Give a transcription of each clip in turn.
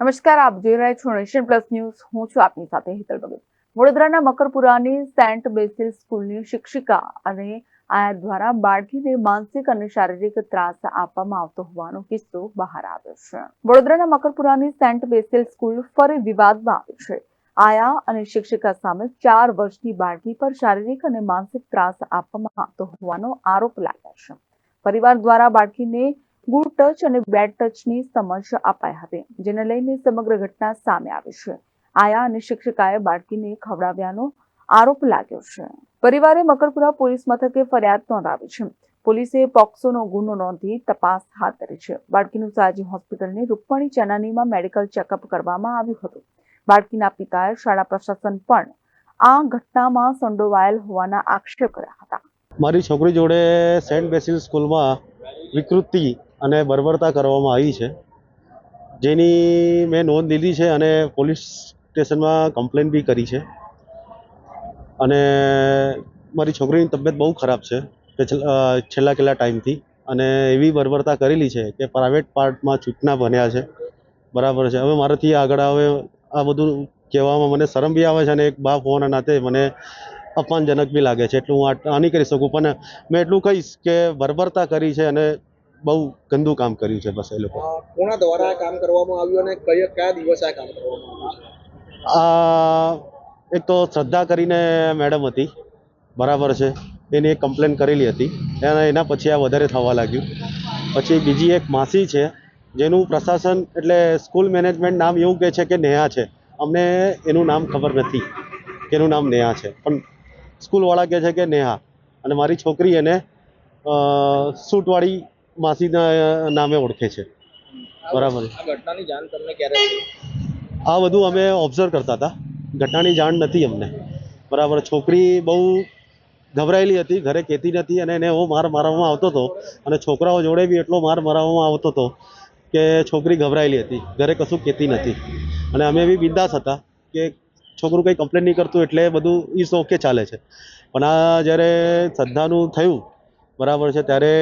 નમસ્કાર, આપ જોઈ રહ્યા છો નેશન પ્લસ ન્યૂઝ. હું છું આપની સાથે હિતલ ભગત વડોદરાના મકરપુરાની સેન્ટ બેસિલ સ્કૂલની શિક્ષિકા અને આયા દ્વારા બાળકીને માનસિક અને શારીરિક ત્રાસ આપવામાં આવતો હોવાનો કિસ્સો બહાર આવ્યો છે. વડોદરાના મકરપુરાની સેન્ટ બેસિલ સ્કૂલ ફરી વિવાદમાં આવી છે. આયા અને શિક્ષિકા સામે ચાર વર્ષની બાળકી પર શારીરિક અને માનસિક ત્રાસ આપવામાં આવતો હોવાનો આરોપ લાગ્યા છે. પરિવાર દ્વારા બાળકીને ગુડ ટચ અને બેડ ટચની સમજ અપાઈ હતી, જેને લઈને સમગ્ર ઘટના સામે આવી છે. આયા અને શિક્ષિકાએ બાળકીને ખવડાવ્યાનો આરોપ લાગ્યો છે. પરિવારે મકરપુરા પોલીસ મથકે ફરિયાદ નોંધાવી છે. પોલીસે પોક્સોનો ગુનો નોંધી તપાસ હાથ ધરી છે. બાળકીનું સાજી હોસ્પિટલને રૂકમણી ચેનાનીમાં મેડિકલ ચેકઅપ કરવામાં આવ્યું હતું. બાળકીના પિતાએ શાળા પ્રશાસન પણ આ ઘટનામાં સંડોવાયેલ હોવાના આક્ષેપ કર્યા હતા. મારી છોકરી જોડે સેન્ટ બેસિલ સ્કૂલમાં વિકૃતિ અને બર્બરતા કરવામાં આવી છે. જેની મેં નોંધ લીધી છે અને પોલીસ સ્ટેશનમાં કમ્પ્લેન બી કરી છે. અને મારી છોકરીની તબિયત બહુ ખરાબ છે. છેલ્લા કેટલા ટાઈમથી અને એવી બર્બરતા કરેલી છે કે પ્રાઇવેટ પાર્ટમાં છૂટના બન્યા છે. બરાબર છે. હવે મારાથી આગળ હવે આ બધું કહેવામાં મને શરમ બી આવે છે અને એક બાપ હોવાના નાતે મને અપમાનજનક બી લાગે છે. એટલું હું આ નહીં કરી શકું. પણ મેં એટલું કહીશ કે બર્બરતા કરી છે અને બહુ ગંદુ કામ કર્યું છે બસ એ લોકો. કોના દ્વારા આ કામ કરવામાં આવ્યું અને કયા કયા દિવસે આ કામ કરવામાં આવ્યું આ એક તો શ્રદ્ધા કરીને મેડમ હતી બરાબર છે. એની એક કમ્પ્લેન કરેલી હતી. એના એના પછી આ વધારે થવા લાગ્યું. પછી બીજી એક માસી છે જેનું પ્રશાસન એટલે સ્કૂલ મેનેજમેન્ટ નામ એવું કહે છે કે નેહા છે. અમને એનું નામ ખબર નથી કે એનું નામ નેહા છે. પણ સ્કૂલવાળા કહે છે કે નેહા. અને મારી છોકરી એને સૂટવાળી માસીના નામે ઓળખે છે. બરાબર. આ ઘટનાની જાણ તમને ક્યારે આ બધું અમે ઓબ્ઝર્વ કરતા હતા. ઘટનાની જાણ નથી અમને. બરાબર છોકરી બહુ ગભરાયેલી હતી ઘરે કહેતી નથી અને એને એવો માર મારવામાં આવતો હતો અને છોકરાઓ જોડે બી એટલો માર મારવામાં આવતો હતો કે છોકરી ગભરાયેલી હતી ઘરે કશું કહેતી નથી. અને અમે બી બિંદાસ હતા કે છોકરું કંઈ કમ્પ્લેન નહીં કરતું એટલે બધું ઇઝ ઓકે ચાલે છે. પણ આ જ્યારે શ્રદ્ધાનું થયું બરાબર છે ત્યારે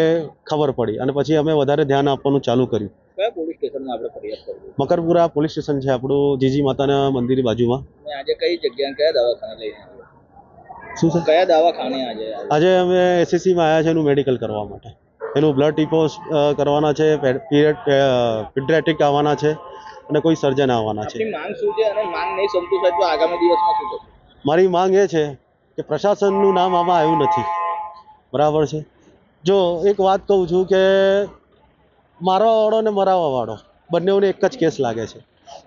ખબર પડી. અને પછી અમે વધારે ધ્યાન આપવાનું ચાલુ કર્યું. કયા પોલીસ સ્ટેશનમાં આપણે ફરિયાદ કરવી? મકરપુરા પોલીસ સ્ટેશન છે આપણું જીજી માતાના મંદિરની બાજુમાં. આજે કઈ જગ્યાએ કયા દવાખાને લઈને શું છે? કયા દવાખાને આજે આજે અમે એસએસસીમાં આવ્યા છે એનું મેડિકલ કરવા માટે. એનું બ્લડ ટીપોસ કરવાના છે પીડિયાટ્રિક આવવાના છે અને કોઈ સર્જન આવવાના છે. માંગ શું છે અને માંગ નહીં સંતોષાય તો આગામી દિવસમાં શું થશે? મારી માંગ એ છે કે પ્રશાસનનું નામ આમાં આવ્યું નથી. બરાબર છે? જો એક વાત કહું છું કે મારવાવાળો ને મરાવવાવાળો બંનેઓને એક જ કેસ લાગે છે.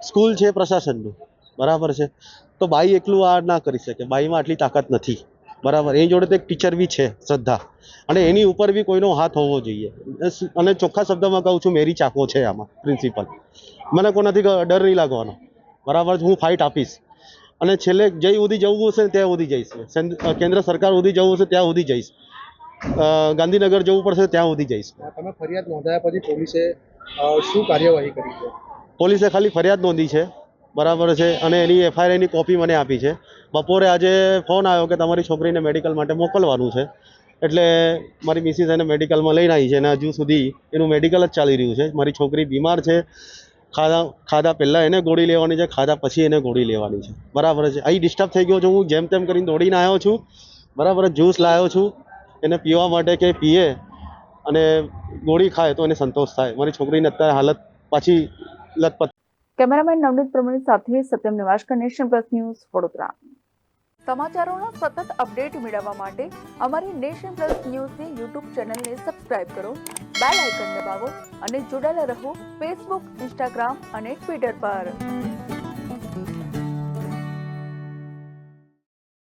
સ્કૂલ છે, પ્રશાસનનું. બરાબર છે? તો બાઈ એકલું આ ના કરી શકે. બાઈમાં આટલી તાકાત નથી. બરાબર? એની જોડે તો એક ટીચર બી છે, શ્રદ્ધા. અને એની ઉપર બી કોઈનો હાથ હોવો જોઈએ. અને ચોખ્ખા શબ્દમાં કહું છું, મેરી ચાકો છે આમાં પ્રિન્સિપલ મને કોનાથી ડર નહીં લાગવાનો. બરાબર? હું ફાઇટ આપીશ. અને છેલ્લે જઈ સુધી જવું હશે ત્યાં સુધી જઈશ. કેન્દ્ર સરકાર સુધી જવું હશે ત્યાં સુધી જઈશ. ગાંધીનગર જવું પડશે ત્યાં સુધી જઈશ. તમે ફરિયાદ નોંધાયા પછી પોલીસે શું કાર્યવાહી કરી છે? પોલીસે ખાલી ફરિયાદ નોંધી છે બરાબર છે અને એની એફઆઈઆરની કોપી મને આપી છે. બપોરે આજે ફોન આવ્યો કે તમારી છોકરીને મેડિકલ માટે મોકલવાનું છે. એટલે મારી મિસિસ એને મેડિકલમાં લઈને આવી છે અને હજુ સુધી એનું મેડિકલ જ ચાલી રહ્યું છે. મારી છોકરી બીમાર છે ખાધા ખાધા પહેલાં એને ગોળી લેવાની છે ખાધા પછી એને ગોળી લેવાની છે. બરાબર છે. અહીં ડિસ્ટર્બ થઈ ગયો છું હું જેમ તેમ કરીને દોડીને આવ્યો છું. બરાબર જ્યુસ લાવ્યો છું. એને પીવા માટે કે પીએ અને ગોળી ખાય તો એને સંતોષ થાય. મારી છોકરીની અત્યારે હાલત પાછી લથપથ કેમેરામેન નવનીત પ્રમાણે સાથે Satyam Nivaskar nation plus news Vadodara. સમાચારોના સતત અપડેટ મેળવવા માટે અમારી નેશન પ્લસ ન્યૂઝની યુટ્યુબ ચેનલને સબસ્ક્રાઇબ કરો બેલ આઇકન દબાવો અને જોડાયેલા રહો ફેસબુક ઇન્સ્ટાગ્રામ અને ટ્વિટર પર.